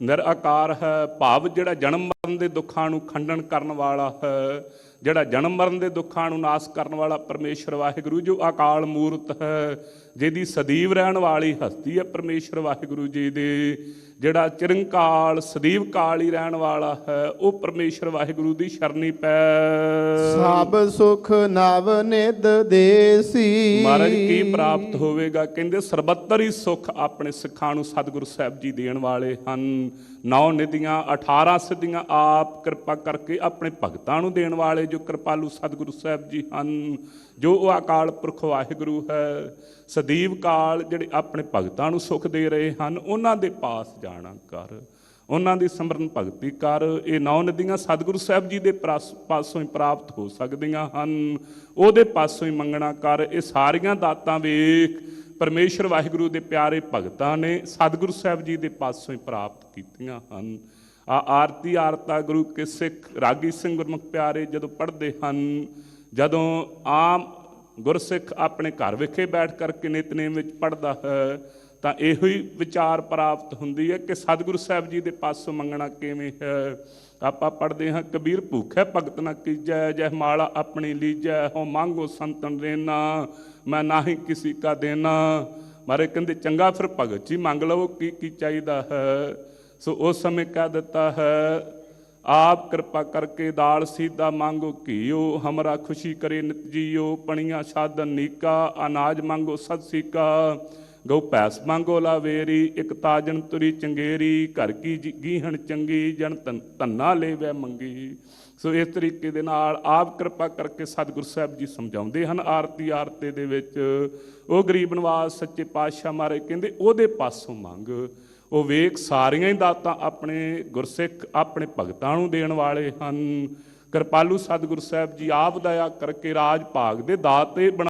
ਨਿਰਆਕਾਰ ਹੈ ਭਾਵ ਜਿਹੜਾ ਜਨਮ ਮਰਨ ਦੇ ਦੁੱਖਾਂ ਨੂੰ ਖੰਡਨ ਕਰਨ ਵਾਲਾ ਹੈ ਜਿਹੜਾ ਜਨਮ ਮਰਨ ਦੇ ਦੁੱਖਾਂ ਨੂੰ ਨਾਸ ਕਰਨ ਵਾਲਾ ਪਰਮੇਸ਼ਰ ਵਾਹਿਗੁਰੂ ਜੋ ਅਕਾਲ ਮੂਰਤ ਹੈ। ਜਿਹਦੀ ਸਦੀਵ ਰਹਿਣ ਵਾਲੀ ਹਸਤੀ ਹੈ ਪਰਮੇਸ਼ਰ ਵਾਹਿਗੁਰੂ ਜੀ ਦੀ। ਜਿਹੜਾ ਚਿਰੰਕਾਲ ਸਦੀਵ ਕਾਲ ਹੀ ਰਹਿਣ ਵਾਲਾ ਹੈ ਉਹ ਪਰਮੇਸ਼ਰ ਵਾਹਿਗੁਰੂ ਦੀ ਸ਼ਰਨੀ ਪੈ। ਸਭ ਸੁਖ ਨਵ ਨਿਤ ਦੇਸੀ। ਮਹਾਰਾਜ ਕੀ ਪ੍ਰਾਪਤ ਹੋਵੇਗਾ? ਕਹਿੰਦੇ ਸਰਬੱਤਰ ਹੀ ਸੁਖ ਆਪਣੇ ਸਿੱਖਾਂ ਨੂੰ ਸਤਿਗੁਰੂ ਸਾਹਿਬ ਜੀ ਦੇਣ ਵਾਲੇ ਹਨ। ਨੌ ਨਿਧੀਆਂ 18 ਸਿੱਧੀਆਂ ਆਪ ਕਿਰਪਾ ਕਰਕੇ ਆਪਣੇ ਭਗਤਾਂ ਨੂੰ ਦੇਣ ਵਾਲੇ ਜੋ ਕਿਰਪਾਲੂ ਸਤਿਗੁਰੂ ਸਾਹਿਬ ਜੀ ਹਨ, ਜੋ ਉਹ ਅਕਾਲ ਪੁਰਖ ਵਾਹਿਗੁਰੂ ਹੈ, ਸਦੀਵ ਕਾਲ ਜਿਹੜੇ ਆਪਣੇ ਭਗਤਾਂ ਨੂੰ ਸੁਖ ਦੇ ਰਹੇ ਹਨ, ਉਹਨਾਂ ਦੇ ਪਾਸ ਜਾਣਾ ਕਰ, ਉਹਨਾਂ ਦੀ ਸਿਮਰਨ ਭਗਤੀ ਕਰ, ਇਹ ਨੌ ਨਦੀਆਂ ਸਤਿਗੁਰੂ ਸਾਹਿਬ ਜੀ ਦੇ ਪਾਸੋਂ ਹੀ ਪ੍ਰਾਪਤ ਹੋ ਸਕਦੀਆਂ ਹਨ, ਉਹਦੇ ਪਾਸੋਂ ਹੀ ਮੰਗਣਾ ਕਰ, ਇਹ ਸਾਰੀਆਂ ਦਾਤਾਂ ਵੇਖ, ਪਰਮੇਸ਼ਰ ਵਾਹਿਗੁਰੂ ਦੇ ਪਿਆਰੇ ਭਗਤਾਂ ਨੇ ਸਤਿਗੁਰੂ ਸਾਹਿਬ ਜੀ ਦੇ ਪਾਸੋਂ ਹੀ ਪ੍ਰਾਪਤ ਕੀਤੀਆਂ ਹਨ। ਆ ਆਰਤੀ ਆਰਤਾ ਗੁਰੂ ਕੇ ਸਿੱਖ ਰਾਗੀ ਸਿੰਘ ਗੁਰਮੁਖ ਪਿਆਰੇ ਜਦੋਂ ਪੜ੍ਹਦੇ ਹਨ, ਜਦੋਂ ਆਮ ਗੁਰਸਿੱਖ ਆਪਣੇ ਘਰ ਵਿਖੇ ਬੈਠ ਕਰਕੇ ਨਿਤਨੇਮ ਵਿੱਚ ਪੜਦਾ ਹੈ, ਤਾਂ ਇਹੋ ਹੀ ਵਿਚਾਰ ਪ੍ਰਾਪਤ ਹੁੰਦੀ ਹੈ ਕਿ ਸਤਿਗੁਰੂ ਸਾਹਿਬ ਜੀ ਦੇ ਪਾਸੋਂ ਮੰਗਣਾ ਕਿਵੇਂ ਹੈ। ਆਪਾਂ ਪੜ੍ਹਦੇ ਹਾਂ, ਕਬੀਰ ਭੂਖੈ ਭਗਤ ਨਾ ਕੀਜੈ, ਜਹ ਮਾਲਾ ਆਪਣੀ ਲੀਜੈ ਹੋ ਮੰਗੋ ਸੰਤਨ ਰੇਨਾ, ਮੈਂ ਨਾਹੀ ਕਿਸੀ ਕਾ ਦੇਣਾ ਮਾਰੇ ਕਹਿੰਦੇ, ਚੰਗਾ ਫਿਰ ਭਗਤ ਜੀ, ਮੰਗ ਲਵੋ ਕੀ ਕੀ ਚਾਹੀਦਾ ਹੈ? ਸੋ ਉਸ ਸਮੇਂ ਕਹਿ ਦਿੱਤਾ ਹੈ, ਆਪ ਕਿਰਪਾ ਕਰਕੇ ਦਾਲ ਸੀਦਾ ਮੰਗੋ ਘੀਓ, ਹਮਰਾ ਖੁਸ਼ੀ ਕਰੇ ਨਿਤ ਜੀਓ, ਪਣੀਆਂ ਸਾਧਨ ਨੀਕਾ, ਅਨਾਜ ਮੰਗੋ ਸਦ ਸੀਕਾ। ਗਉ ਪੈਸ ਮੰਗੋ ਲਾਵੇਰੀ, ਇੱਕ ਤਾਜਨ ਤੁਰੀ ਚੰਗੇਰੀ, ਘਰ ਕੀ ਜੀ- ਗੀਹਣ ਚੰਗੀ, ਜਨ ਧਨ- ਧੰਨਾ ਲੈਵੇ ਮੰਗੀ। ਸੋ ਇਸ ਤਰੀਕੇ ਦੇ ਨਾਲ ਆਪ ਕਿਰਪਾ ਕਰਕੇ ਸਤਿਗੁਰ ਸਾਹਿਬ ਜੀ ਸਮਝਾਉਂਦੇ ਹਨ ਆਰਤੀ ਆਰਤੇ ਦੇ ਵਿੱਚ, ਉਹ ਗਰੀਬ ਨਿਵਾਸ ਸੱਚੇ ਪਾਤਸ਼ਾਹ ਮਾਰੇ ਕਹਿੰਦੇ, ਉਹਦੇ ਪਾਸੋਂ ਮੰਗ। ਉਹ ਵੇਖ ਸਾਰੀਆਂ ਹੀ ਦਾਤਾਂ ਆਪਣੇ ਗੁਰਸਿੱਖ ਆਪਣੇ ਭਗਤਾਂ ਨੂੰ ਦੇਣ ਵਾਲੇ ਹਨ। ਕਿਰਪਾਲੂ ਸਤਿਗੁਰ ਸਾਹਿਬ ਜੀ, ਆਪ ਦਇਆ ਕਰਕੇ ਰਾਜ ਭਾਗ ਦੇ ਦਾਤੇ ਬਣਾ